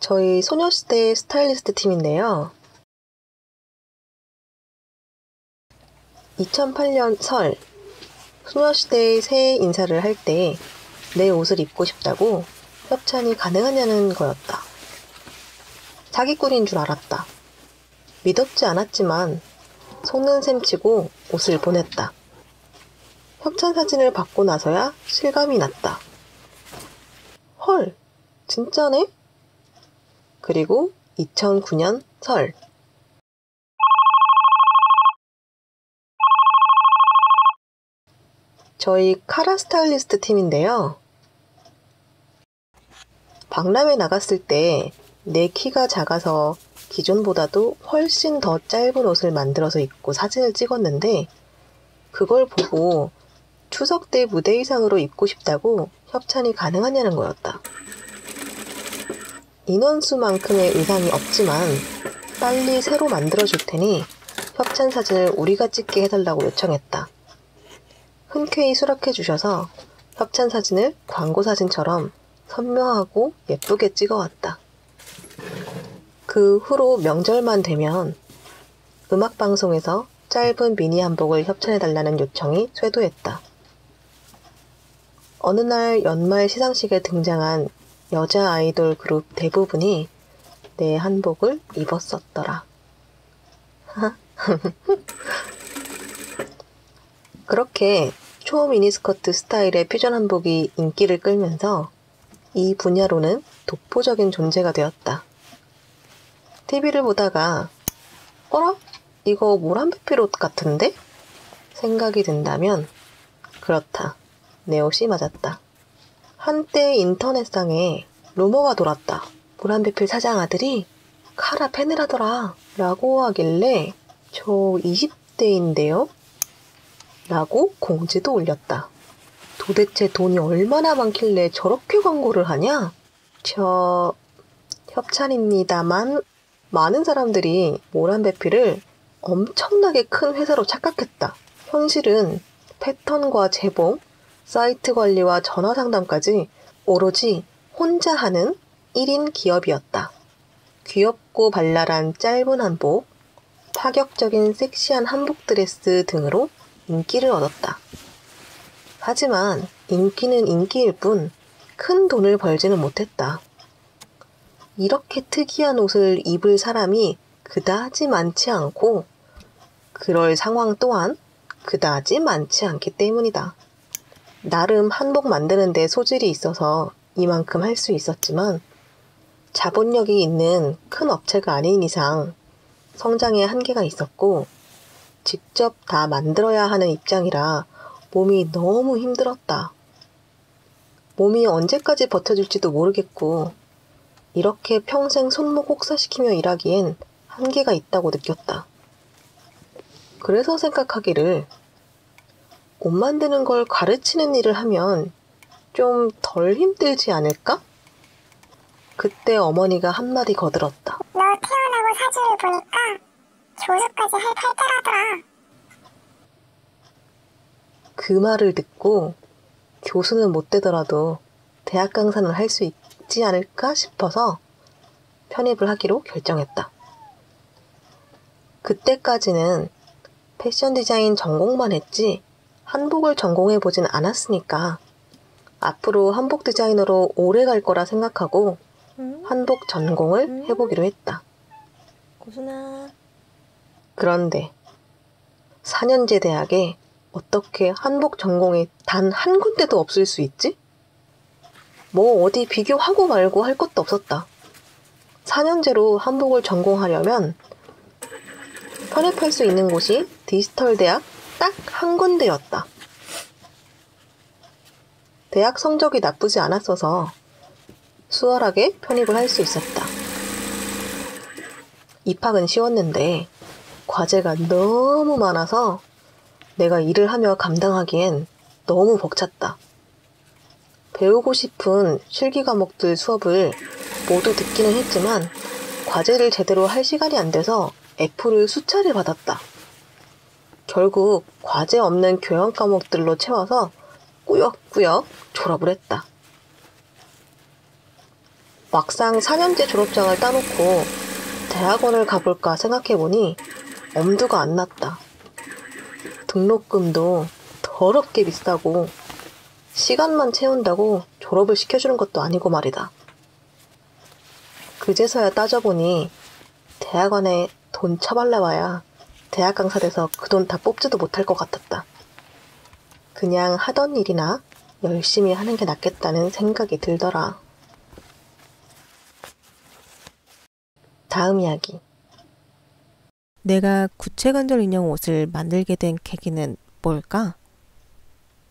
저희 소녀시대 스타일리스트 팀인데요. 2008년 설, 소녀시대의 새해 인사를 할 때 내 옷을 입고 싶다고 협찬이 가능하냐는 거였다. 사기꾼인 줄 알았다. 믿었지 않았지만 속는 셈 치고 옷을 보냈다. 협찬 사진을 받고 나서야 실감이 났다. 헐, 진짜네? 그리고 2009년 설. 저희 카라 스타일리스트 팀인데요. 박람회 나갔을 때 내 키가 작아서 기존보다도 훨씬 더 짧은 옷을 만들어서 입고 사진을 찍었는데 그걸 보고 추석 때 무대 의상으로 입고 싶다고 협찬이 가능하냐는 거였다. 인원수만큼의 의상이 없지만 빨리 새로 만들어 줄 테니 협찬 사진을 우리가 찍게 해달라고 요청했다. 흔쾌히 수락해 주셔서 협찬 사진을 광고 사진처럼 선명하고 예쁘게 찍어왔다. 그 후로 명절만 되면 음악 방송에서 짧은 미니 한복을 협찬해달라는 요청이 쇄도했다. 어느 날 연말 시상식에 등장한 여자 아이돌 그룹 대부분이 내 한복을 입었었더라. 그렇게 초 미니스커트 스타일의 퓨전 한복이 인기를 끌면서 이 분야로는 독보적인 존재가 되었다. TV를 보다가 어라? 이거 모란배필 옷 같은데? 생각이 든다면 그렇다. 내 옷이 맞았다. 한때 인터넷상에 루머가 돌았다. 모란배필 사장 아들이 카라 팬을 하더라. 라고 하길래 저 20대인데요? 라고 공지도 올렸다. 도대체 돈이 얼마나 많길래 저렇게 광고를 하냐? 저 협찬입니다만 많은 사람들이 모란배필을 엄청나게 큰 회사로 착각했다. 현실은 패턴과 재봉, 사이트 관리와 전화 상담까지 오로지 혼자 하는 1인 기업이었다. 귀엽고 발랄한 짧은 한복, 파격적인 섹시한 한복 드레스 등으로 인기를 얻었다. 하지만 인기는 인기일 뿐 큰 돈을 벌지는 못했다. 이렇게 특이한 옷을 입을 사람이 그다지 많지 않고 그럴 상황 또한 그다지 많지 않기 때문이다. 나름 한복 만드는 데 소질이 있어서 이만큼 할 수 있었지만 자본력이 있는 큰 업체가 아닌 이상 성장에 한계가 있었고 직접 다 만들어야 하는 입장이라 몸이 너무 힘들었다. 몸이 언제까지 버텨줄지도 모르겠고 이렇게 평생 손목 혹사시키며 일하기엔 한계가 있다고 느꼈다. 그래서 생각하기를 옷 만드는 걸 가르치는 일을 하면 좀 덜 힘들지 않을까? 그때 어머니가 한마디 거들었다. 너 태어나고 사진을 보니까 교수까지 할 팔자라더라. 그 말을 듣고 교수는 못 되더라도 대학 강사는 할 수 있지 않을까 싶어서 편입을 하기로 결정했다. 그때까지는 패션 디자인 전공만 했지 한복을 전공해 보진 않았으니까 앞으로 한복 디자이너로 오래 갈 거라 생각하고 한복 전공을 해보기로 했다. 고순아. 그런데 4년제 대학에 어떻게 한복 전공이 단 한 군데도 없을 수 있지? 뭐 어디 비교하고 말고 할 것도 없었다. 4년제로 한복을 전공하려면 편입할 수 있는 곳이 디지털 대학 딱 한 군데였다. 대학 성적이 나쁘지 않았어서 수월하게 편입을 할 수 있었다. 입학은 쉬웠는데 과제가 너무 많아서 내가 일을 하며 감당하기엔 너무 벅찼다. 배우고 싶은 실기 과목들 수업을 모두 듣기는 했지만 과제를 제대로 할 시간이 안 돼서 F를 수차례 받았다. 결국 과제 없는 교양 과목들로 채워서 꾸역꾸역 졸업을 했다. 막상 4년제 졸업장을 따놓고 대학원을 가볼까 생각해보니 엄두가 안 났다. 등록금도 더럽게 비싸고 시간만 채운다고 졸업을 시켜주는 것도 아니고 말이다. 그제서야 따져보니 대학원에 돈 처발라와야 대학 강사 돼서 그 돈 다 뽑지도 못할 것 같았다. 그냥 하던 일이나 열심히 하는 게 낫겠다는 생각이 들더라. 다음 이야기. 내가 구체관절 인형 옷을 만들게 된 계기는 뭘까?